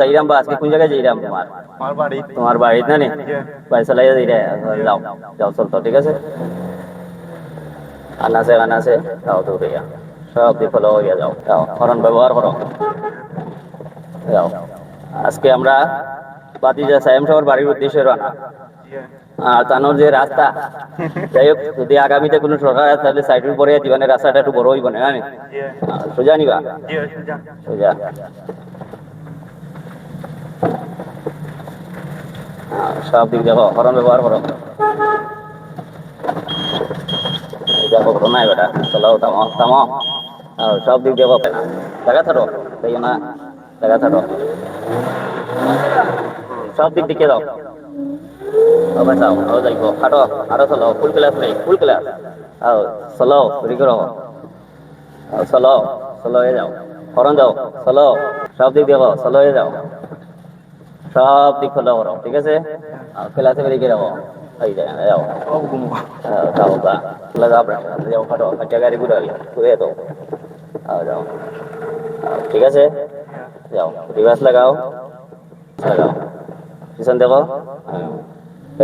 যাইরাম বা আজকে কোন জায়গায় যাইরাম তোমার আমার বাড়ি তোমার না নি বাড়ি যাইরা যাও যাও চল তো ঠিক আছে আনা আছে আনা আছে যাও তো সব ফলো হইয়া যাও যাও হরণ ব্যবহার করো যাও আজকে আমরা বাতিজা সাহেব সাহেবের বাড়ির উদ্দেশ্যে রানা আর তানোর যে রাস্তা যাই হোক যদি আগামীতে কোনো সরকার আসে তাহলে সাইডের পরে জীবনের রাস্তাটা একটু বড় হইব না জানি সোজা নিবা সোজা সব দিক দেখো হরণ ব্যবহার করো। দেখো করো না বেটা চলাও থামো থামো। আহ, সব দিক দেখো জায়গা থাকো তাই না জায়গা থাকো। সব দিক দিকে দাও আবার যাও আরও যাইব। হাঁটো আরও চলো ফুল ক্লাস নেই ফুল ক্লাস আও চলো ঘুরি করো। আও চলো যাও। হরণ যাও চলো। সব দিক দেখো চলো যাও। সব দিক খোলা করো ঠিক আছে? খেলা ক্লাসে বেরিয়ে যাব এই যায় যাও। আহ, যাও বা লাগাও যাও হাঁটো হাঁটা গাড়ি ঘুরে ঘুরে দাও আও যাও। ঠিক আছে? যাও রিভার্স লাগাও। লাগাও। পিছন দেখো। হ্যাঁ।